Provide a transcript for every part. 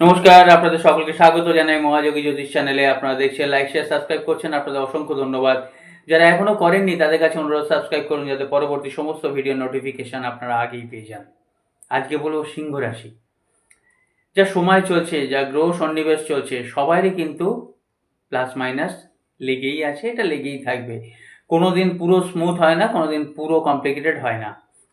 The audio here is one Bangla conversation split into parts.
নমস্কার, আপনাদের সকলকে স্বাগত জানাই মহাযোগী জ্যোতিষ চ্যানেলে। আপনারা দেখছেন লাইক শেয়ার সাবস্ক্রাইব করছেন, আপনাদের অসংখ্য ধন্যবাদ। যারা এখনও করেননি, তাদের কাছে অনুরোধ সাবস্ক্রাইব করুন, যাতে পরবর্তী সমস্ত ভিডিও নোটিফিকেশন আপনারা আগেই পেয়ে যান। আজকে বলব সিংহ রাশি। যা সময় চলছে, যা গ্রহ সন্নিবেশ চলছে সবারই কিন্তু প্লাস মাইনাস লেগেই আছে, এটা লেগেই থাকবে। কোনো দিন পুরো স্মুথ হয় না কোনো দিন পুরো কমপ্লিকেটেড হয় না।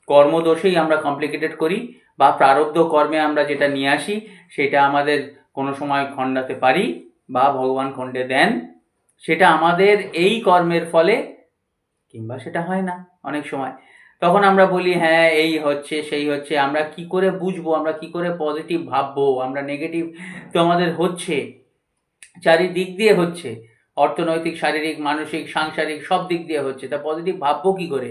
কর্মদোষেই আমরা কমপ্লিকেটেড করি বা প্রারব্ধ কর্মে আমরা যেটা নিয়ে আসি, সেটা আমাদের কোনো সময় খণ্ডাতে পারি বা ভগবান খণ্ডে দেন। সেটা আমাদের এই কর্মের ফলে কিংবা সেটা হয় না অনেক সময়। তখন আমরা বলি হ্যাঁ এই হচ্ছে, সেই হচ্ছে, আমরা কি করে বুঝব? আমরা কি করে পজিটিভ ভাববো? আমরা নেগেটিভ তো আমাদের হচ্ছে, চারিদিক দিয়ে হচ্ছে। অর্থনৈতিক, শারীরিক, মানসিক, সাংসারিক সব দিক দিয়ে হচ্ছে। তা পজিটিভ ভাববো কি করে?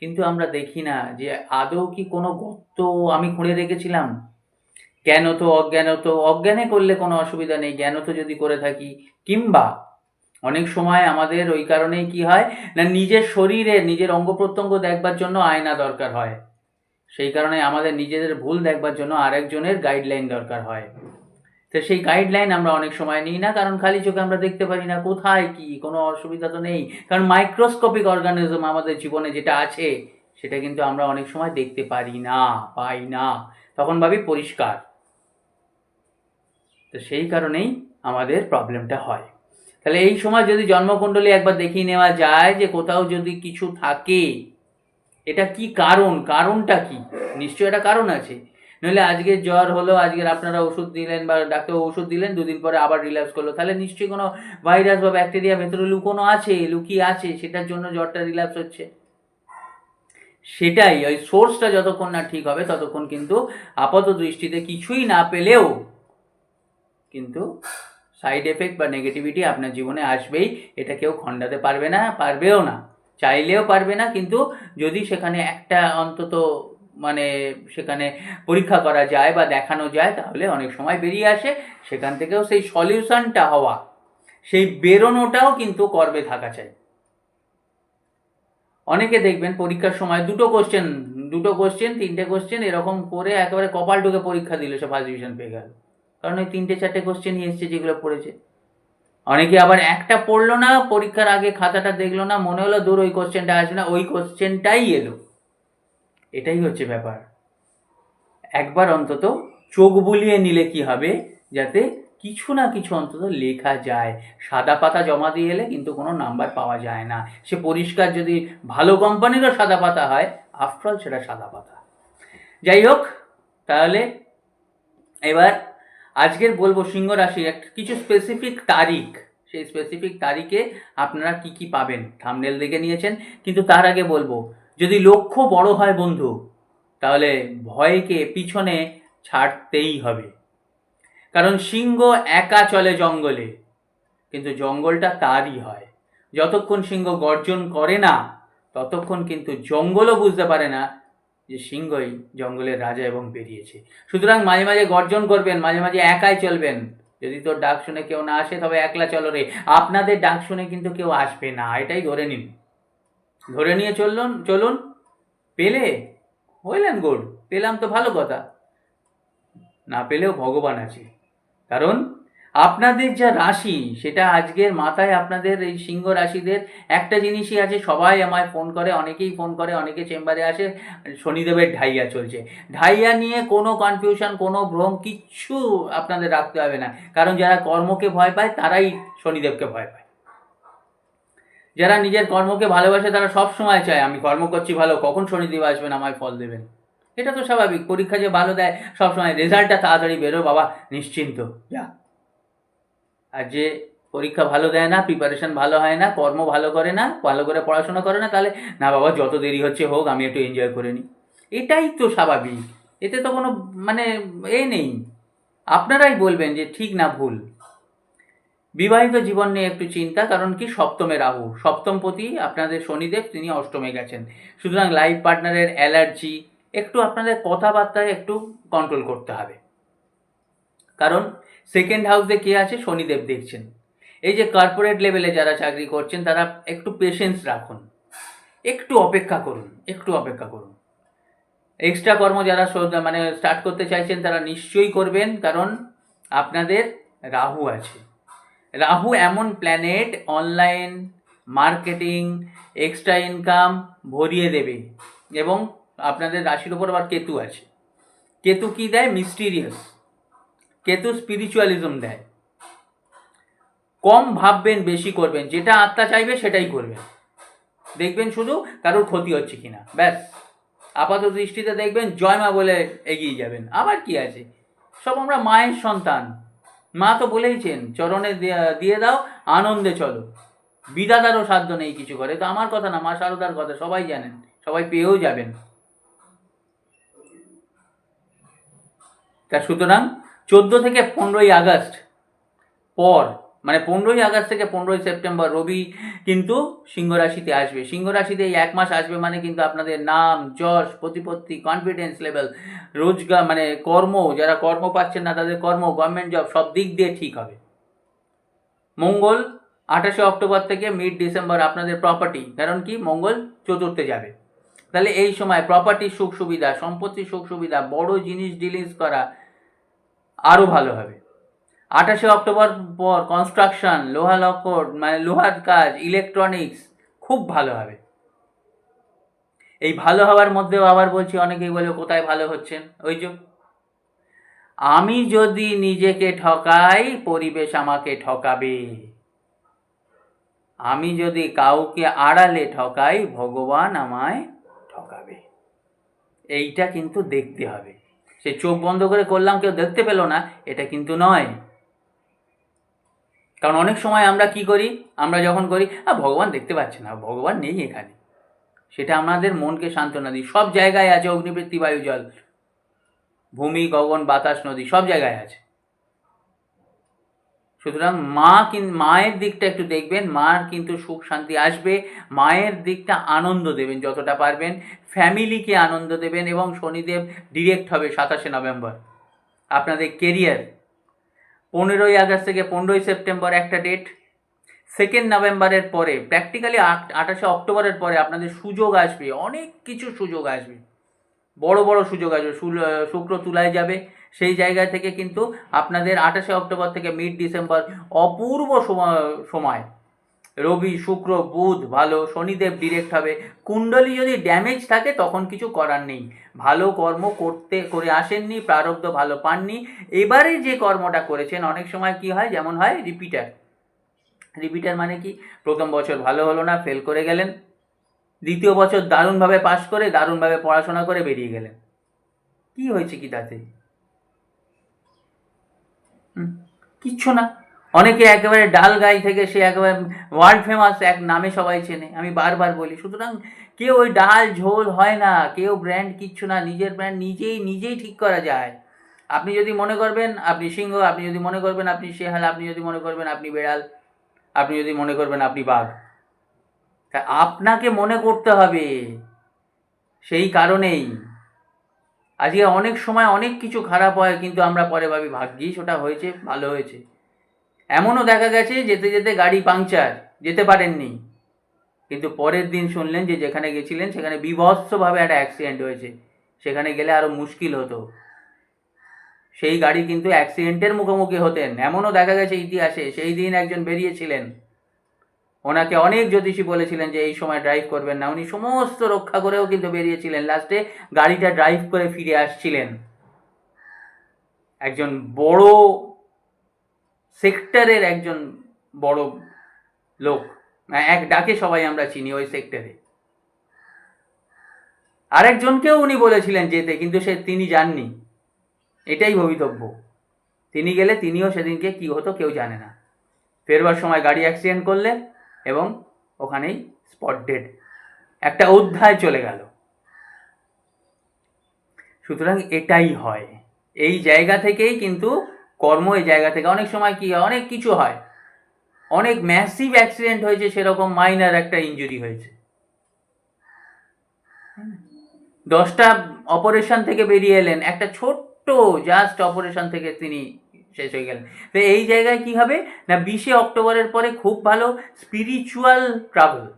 কিন্তু আমরা দেখি না যে আদৌ কি কোনো গর্ত আমি খুঁড়ে রেখেছিলাম? জ্ঞান তো অজ্ঞান তো অজ্ঞানে করলে কোনো অসুবিধা নেই। জ্ঞান তো যদি করে থাকি। কিংবা অনেক সময় আমাদের ওই কারণেই কি হয় না, নিজের শরীরে নিজের অঙ্গ প্রত্যঙ্গ দেখবার জন্য আয়না দরকার হয়। সেই কারণে আমাদের নিজেদের ভুল দেখবার জন্য আরেকজনের গাইডলাইন দরকার হয়। তো সেই গাইডলাইন আমরা অনেক সময় নিই না, কারণ খালি চোখে আমরা দেখতে পারি না কোথায় কি, কোনো অসুবিধা তো নেই। কারণ মাইক্রোস্কোপিক অর্গানিজম আমাদের জীবনে যেটা আছে, সেটা কিন্তু আমরা অনেক সময় দেখতে পারি না, পাই না। তখন ভাবি পরিষ্কার। তো সেই কারণেই আমাদের প্রবলেমটা হয়। তাহলে এই সময় যদি জন্মকুণ্ডলী একবার দেখিয়ে নেওয়া যায় যে কোথাও যদি কিছু থাকে, এটা কি কারণ? কারণটা কি? নিশ্চয়ই একটা কারণ আছে। নইলে আজকে জ্বর হলো আজকের আপনারা ওষুধ দিলেন বা ডাক্তার ওষুধ দিলেন, দুদিন পরে আবার রিল্যাক্স করল। তাহলে নিশ্চয়ই কোনো ভাইরাস বা ব্যাকটেরিয়া ভেতরে লুকোনো আছে, লুকিয়ে আছে, সেটার জন্য জ্বরটা রিল্যাক্স হচ্ছে। সেটাই, ওই সোর্সটা যতক্ষণ না ঠিক হবে, ততক্ষণ কিন্তু আপাত দৃষ্টিতে কিছুই না পেলেও কিন্তু সাইড এফেক্ট বা নেগেটিভিটি আপনার জীবনে আসবেই। এটা কেউ খণ্ডাতে পারবে না, পারবেও না। চাইলেও পারবে না, কিন্তু যদি সেখানে একটা অন্তত মানে সেখানে পরীক্ষা করা যায় বা দেখানো যায়, তাহলে অনেক সময় বেরিয়ে আসে। সেখান থেকেও সেই সলিউশনটা হওয়া, সেই বেরোনোটাও কিন্তু কর্মে থাকা চাই। অনেকে দেখবেন পরীক্ষার সময় দুটো কোশ্চেন দুটো কোশ্চেন তিনটে কোশ্চেন এরকম করে একেবারে কপাল ঢুকে পরীক্ষা দিল, সে ফার্স্ট ডিভিশন পেয়ে গেল। কারণ ওই তিনটে, চারটে কোশ্চেনই এসছে যেগুলো পড়েছে। অনেকে আবার একটা পড়ল না, পরীক্ষার আগে খাতাটা দেখল না, মনে হলো দূর ওই কোশ্চেনটা আসবে না, ওই কোশ্চেনটাই এলো। এটাই হচ্ছে ব্যাপার। একবার অন্তত চোখ বুলিয়ে নিলে কি হবে? যাতে কিছু না কিছু অন্তত লেখা যায়। সাদা পাতা জমা দিয়ে এলে কিন্তু কোনো নাম্বার পাওয়া যায় না। সে পরিষ্কার যদি ভালো কোম্পানিরও সাদা পাতা হয় আফটারঅল সেটা সাদা পাতা। যাই হোক, তাহলে এবার আজকের বলব সিংহ রাশির কিছু স্পেসিফিক তারিখ। সেই স্পেসিফিক তারিখে আপনারা কি কি পাবেন? থামনেল দেখে নিয়েছেন। কিন্তু তার আগে বলব যদি লক্ষ্য বড় হয় বন্ধু, তাহলে ভয়কে পিছনে ছাড়তেই হবে। কারণ সিংহ একা চলে জঙ্গলে, কিন্তু জঙ্গলটা তারই হয়। যতক্ষণ সিংহ গর্জন করে না, ততক্ষণ কিন্তু জঙ্গলও বুঝতে পারে না যে সিংহই জঙ্গলের রাজা এবং বেরিয়েছে সুতরাং মাঝে মাঝে গর্জন করবেন, মাঝে মাঝে একাই চলবেন। যদি তোর ডাক শুনে কেউ না আসে, তবে একলা চলো রে। আপনাদের ডাক শুনে কিন্তু কেউ আসবে না, এটাই ধরে নিন। ধরে নিয়ে চলুন চলুন। পেলে? হইলেন গুড, পেলাম তো ভালো কথা। না পেলেও ভগবান আছে। কারণ আপনাদের যা রাশি, সেটা আজকের মাথায় আপনাদের এই সিংহ রাশিদের একটা জিনিসই আছে, সবাই আমায় ফোন করে, অনেকেই ফোন করে, অনেকে চেম্বারে আসে, শনিদেবের ঢাইয়া চলছে। ঢাইয়া নিয়ে কোনো কনফিউশন কোনো ভ্রম কিচ্ছু আপনাদের রাখতে হবে না। কারণ যারা কর্মকে ভয় পায়, তারাই শনিদেবকে ভয় পায়। যারা নিজের কর্মকে ভালোবাসে তারা সব সময় চায়, আমি কর্ম করছি ভালো, কখন শনিদেব আসবেন আমায় ফল দেবেন? এটা তো স্বাভাবিক, পরীক্ষা যে ভালো দেয় সবসময় রেজাল্টটা তাড়াতাড়ি বেরো বাবা নিশ্চিন্ত, যা। আর যে পরীক্ষা ভালো দেয় না প্রিপারেশন ভালো হয় না, কর্ম ভালো করে না, ভালো করে পড়াশোনা করে না, তাহলে, না বাবা, যত দেরি হচ্ছে হোক, আমি একটু এনজয় করে নিই। এটাই তো স্বাভাবিক, এতে তো কোনো মানে এ নেই। আপনারাই বলবেন যে, ঠিক না, ভুল। বিবাহিত জীবন নিয়ে একটু চিন্তা, কারণ কি? সপ্তমে রাহু। সপ্তমপতি আপনাদের শনিদেব, তিনি অষ্টমে গেছেন। সুতরাং লাইফ পার্টনারের অ্যালার্জি একটু আপনাদের কথাবার্তায় একটু কন্ট্রোল করতে হবে। কারণ সেকেন্ড হাউসে কে আছে? শনিদেব দেখছেন। এই যে কর্পোরেট লেভেলে যারা চাকরি করছেন, তারা একটু পেশেন্স রাখুন। একটু অপেক্ষা করুন, একটু অপেক্ষা করুন। এক্সট্রা কর্ম যারা মানে স্টার্ট করতে চাইছেন, তারা নিশ্চয়ই করবেন, কারণ আপনাদের রাহু আছে। রাহু এমন planet online marketing extra income ভরিয়ে দেবে। এবং আপনাদের রাশির ওপর আবার কেতু আছে। কেতু কি দেয়? মিস্টিরিয়াস কেতু স্পিরিচুয়ালিজম দেয়। কম ভাববেন, বেশি করবেন। যেটা আত্মা চাইবে, সেটাই করবেন। দেখবেন শুধু কারোর ক্ষতি হচ্ছে কিনা। ব্যাস। আপাত দৃষ্টিতে দেখবেন জয় বলে এগিয়ে যাবেন। আবার কি আছে? সব আমরা মায়ের সন্তান। মা তো বলেইছেন, চরণে দিয়ে- দাও, আনন্দে চলো। বিদাদারও সাধ্য নেই কিছু করে। তো আমার কথা না, মা সারদার কথা, সবাই জানেন, সবাই পেয়েও যাবেন। তা সুতরাং চোদ্দ থেকে পনেরোই আগস্ট পর মানে পনেরোই আগস্ট থেকে পনেরোই সেপ্টেম্বর রবি কিন্তু সিংহ রাশিতে আসবে। সিংহ রাশিতে এই এক মাস আসবে মানে কিন্তু আপনাদের নাম, যশ, প্রতিপত্তি কনফিডেন্স লেভেল রোজগার মানে কর্ম, যারা কর্ম পাচ্ছেন না তাদের কর্ম গভর্নমেন্ট জব সব দিক দিয়ে ঠিক হবে। মঙ্গল আঠাশে অক্টোবর থেকে মিড ডিসেম্বর আপনাদের প্রপার্টি কারণ কি? মঙ্গল চতুর্থে যাবে। তাহলে এই সময় প্রপার্টির সুখ সুবিধা সম্পত্তির সুখ সুবিধা বড় জিনিস ডিলিংস করা আরও ভালো হবে। আঠাশে অক্টোবর পর কনস্ট্রাকশন লোহা লক্কর মানে লোহার কাজ ইলেকট্রনিক্স খুব ভালো হবে। এই ভালো হওয়ার মধ্যেও আবার বলছি, অনেকেই বলে কোথায় ভালো হচ্ছেন? ওই যে, আমি যদি নিজেকে ঠকাই, পরিবেশ আমাকে ঠকাবে। আমি যদি কাউকে আড়ালে ঠকাই, ভগবান আমায় ঠকাবে। এইটা কিন্তু দেখতে হবে। সে চোখ বন্ধ করে করলাম, কেউ দেখতে পেল না, এটা কিন্তু নয়। কারণ অনেক সময় আমরা কি করি? আমরা যখন করি আর ভগবান দেখতে পাচ্ছে না, ভগবান নেই এখানে। সেটা আমাদের মনকে সান্ত্বনা দিই। সব জায়গায় আছে অগ্নিবৃত্তি, বায়ু, জল। ভূমি, গগন, বাতাস, নদী, সব জায়গায় আছে। সুতরাং মা কিন, মায়ের দিকটা একটু দেখবেন, মার কিন্তু সুখ, শান্তি আসবে। মায়ের দিকটা আনন্দ দেবেন যতটা পারবেন। ফ্যামিলিকে আনন্দ দেবেন এবং শনিদেব ডিরেক্ট হবে সাতাশে নভেম্বর। আপনাদের কেরিয়ার পনেরোই আগস্ট থেকে পনেরোই সেপ্টেম্বর একটা ডেট সেকেন্ড নভেম্বরের পরে প্র্যাকটিক্যালি আঠাশে অক্টোবরের পরে আপনাদের সুযোগ আসবে, অনেক কিছু সুযোগ আসবে। বড় বড় সুযোগ আসবে শুক্র তুলায় যাবে। সেই জায়গা থেকে কিন্তু আপনাদের আঠাশে অক্টোবর থেকে মিড ডিসেম্বর অপূর্ব সময়। রবি, শুক্র, বুধ, ভালো, শনিদেব ডিরেক্ট হবে। কুণ্ডলী যদি ড্যামেজ থাকে, তখন কিছু করার নেই। ভালো কর্ম করতে, করে আসেননি, প্রারব্ধ ভালো পাননি। এবারে যে কর্মটা করেছেন, অনেক সময় কি হয়, যেমন হয় রিপিটার রিপিটার মানে কি? প্রথম বছর ভালো হলো না ফেল করে গেলেন। দ্বিতীয় বছর দারুণভাবে পাশ করে, দারুণভাবে পড়াশোনা করে বেরিয়ে গেলেন। কি হয়েছে কি তাতে? কিচ্ছু না। অনেকে একেবারে ডাল গাই থেকে সে একেবারে ওয়ার্ল্ড ফেমাস এক নামে সবাই চেনে। আমি বারবার বলি, সুতরাং কেউ ওই ডাল ঝোল হয় না, কেউ ব্র্যান্ড কিচ্ছু না, নিজের ব্র্যান্ড নিজেই নিজেই ঠিক করা যায়। আপনি যদি মনে করবেন আপনি সিংহ, আপনি যদি মনে করবেন আপনি শেহাল, আপনি যদি মনে করবেন আপনি বেড়াল, আপনি যদি মনে করবেন আপনি বাঘ। তা আপনাকে মনে করতে হবে সেই কারণেই। আজকে অনেক সময় অনেক কিছু খারাপ হয়, কিন্তু আমরা পরে ভাবি, ভাগ্যিস ওটা হয়েছে, ভালো হয়েছে। এমনও দেখা গেছে যেতে যেতে গাড়ি পাংচার, যেতে পারেননি। কিন্তু পরের দিন শুনলেন যে যেখানে গেছিলেন সেখানে বিভৎসভাবে একটা অ্যাক্সিডেন্ট হয়েছে। সেখানে গেলে আরও মুশকিল হতো। সেই গাড়ি কিন্তু অ্যাক্সিডেন্টের মুখোমুখি হতেন। এমনও দেখা গেছে ইতিহাসে, সেই দিন একজন বেরিয়েছিলেন। ওনাকে অনেক জ্যোতিষী বলেছিলেন যে, এই সময় ড্রাইভ করবেন না। উনি সমস্ত রক্ষা করেও কিন্তু বেরিয়েছিলেন। লাস্টে গাড়িটা ড্রাইভ করে ফিরে আসছিলেন। একজন বড় সেক্টরের একজন বড় লোক এক ডাকে সবাই আমরা চিনি ওই সেক্টরে। আরেকজনকেও উনি বলেছিলেন যেতে, কিন্তু সে তিনি যাননি। এটাই ভবিতব্য। তিনি গেলে তিনিও সেদিনকে কি হতো কেউ জানে না। ফেরবার সময় গাড়ি অ্যাক্সিডেন্ট করলে এবং ওখানেই স্পট ডেড একটা অধ্যায় চলে গেল। সুতরাং এটাই হয়। এই জায়গা থেকেই কিন্তু কর্ম এই জায়গা থেকে। অনেক সময় কি অনেক কিছু হয়। অনেক ম্যাসিভ অ্যাক্সিডেন্ট হয়েছে, সেরকম মাইনার একটা ইনজুরি হয়েছে। দশটা অপারেশন থেকে বেরিয়ে এলেন। একটা ছোট্ট জাস্ট অপারেশন থেকে তিনি শেষ হয়ে গেলেন। তো এই জায়গায় কি হবে? না, বিশে অক্টোবরের পরে খুব ভালো স্পিরিচুয়াল ট্রাভেল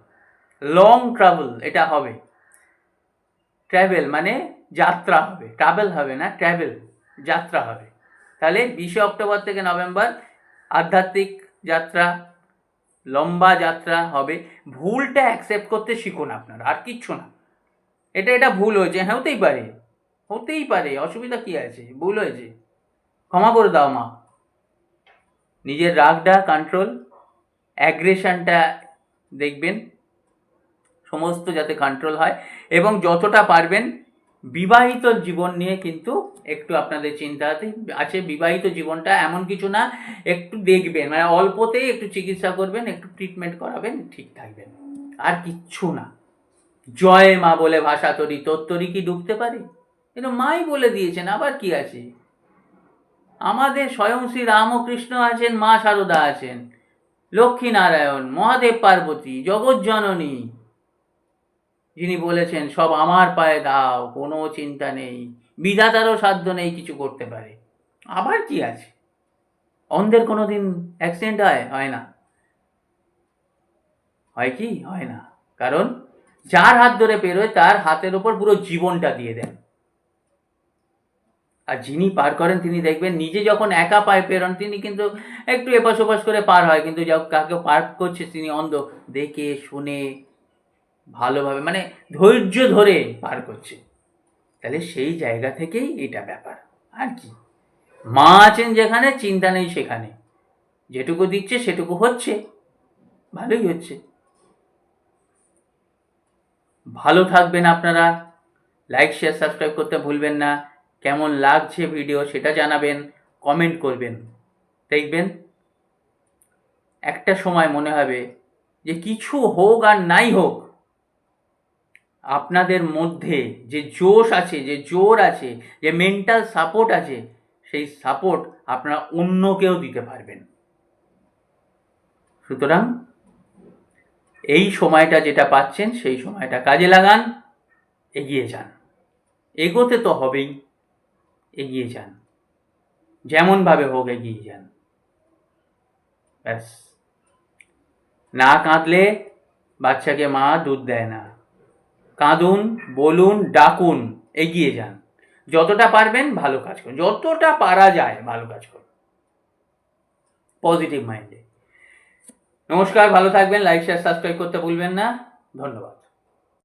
লং ট্রাভেল এটা হবে। ট্রাভেল মানে যাত্রা হবে। ট্রাভেল হবে না ট্রাভেল যাত্রা হবে। তাহলে বিশে অক্টোবর থেকে নভেম্বর আধ্যাত্মিক যাত্রা, লম্বা যাত্রা হবে। ভুলটা অ্যাকসেপ্ট করতে শিখুন আপনারা, আর কিচ্ছু না। এটা এটা ভুল হয়েছে হ্যাঁ হতেই পারে হতেই পারে, অসুবিধা কি আছে? ভুল হয়েছে। ক্ষমা করে দাও মা। নিজের রাগটা কন্ট্রোল অ্যাগ্রেশনটা দেখবেন, সমস্ত যাতে কন্ট্রোল হয়, এবং যতটা পারবেন বিবাহিত জীবন নিয়ে কিন্তু একটু আপনাদের চিন্তা আছে বিবাহিত জীবনটা এমন কিছু না, একটু দেখবেন মানে অল্পতেই একটু চিকিৎসা করবেন, একটু ট্রিটমেন্ট করাবেন, ঠিক থাকবেন। আর কিচ্ছু না। জয় মা বলে ভাষা তরি, তোর তরি কি ডুবতে পারে? কিন্তু মাই বলে দিয়েছেন, আবার কি আছে? আমাদের স্বয়ং শ্রী রামকৃষ্ণ আছেন, মা সারদা আছেন, লক্ষ্মী নারায়ণ, মহাদেব পার্বতী, জগৎ জননী। যিনি বলেছেন, সব আমার পায়ে দাও, কোনো চিন্তা নেই, বিধাতারও সাধ্য নেই কিছু করতে পারে। আবার কি আছে? অন্ধের কোনো দিন অ্যাক্সিডেন্ট হয়? হয় না। হয় কি? হয় না। কারণ যার হাত ধরে পেরোয় তার হাতের ওপর পুরো জীবনটা দিয়ে দেন। আর যিনি পার করেন, তিনি দেখবেন নিজে যখন একা পায়ে পেরোন, তিনি কিন্তু একটু এপাশ ওপাশ করে পার হয়। কিন্তু কাকে পার করছে তিনি অন্ধ। দেখে, শুনে ভালোভাবে মানে ধৈর্য ধরে পার করছে। তাহলে সেই জায়গা থেকেই এটা ব্যাপার। আর কি? মা আছেন যেখানে, চিন্তা নেই সেখানে। যেটুকু দিচ্ছে সেটুকু হচ্ছে। ভালোই হচ্ছে। ভালো থাকবেন আপনারা। লাইক শেয়ার সাবস্ক্রাইব করতে ভুলবেন না। কেমন লাগছে ভিডিও সেটা জানাবেন কমেন্ট করবেন। দেখবেন একটা সময় মনে হবে যে কিছু হোক আর নাই হোক আপনাদের মধ্যে যে জোশ আছে, যে জোর আছে, যে মেন্টাল সাপোর্ট আছে, সেই সাপোর্ট আপনারা অন্যকেও দিতে পারবেন। সুতরাং এই সময়টা যেটা পাচ্ছেন, সেই সময়টা কাজে লাগান, এগিয়ে যান। এগোতে তো হবেই, এগিয়ে যান। যেমনভাবে হোক এগিয়ে যান। ব্যাস। না কাঁদলে বাচ্চাকে মা দুধ দেয় না। কাঁদুন, বলুন, ডাকুন, এগিয়ে যান। যতটা পারবেন ভালো কাজ করুন। যতটা পারা যায় ভালো কাজ করুন। পজিটিভ মাইন্ডে নমস্কার, ভালো থাকবেন লাইক শেয়ার সাবস্ক্রাইব করতে ভুলবেন না। ধন্যবাদ।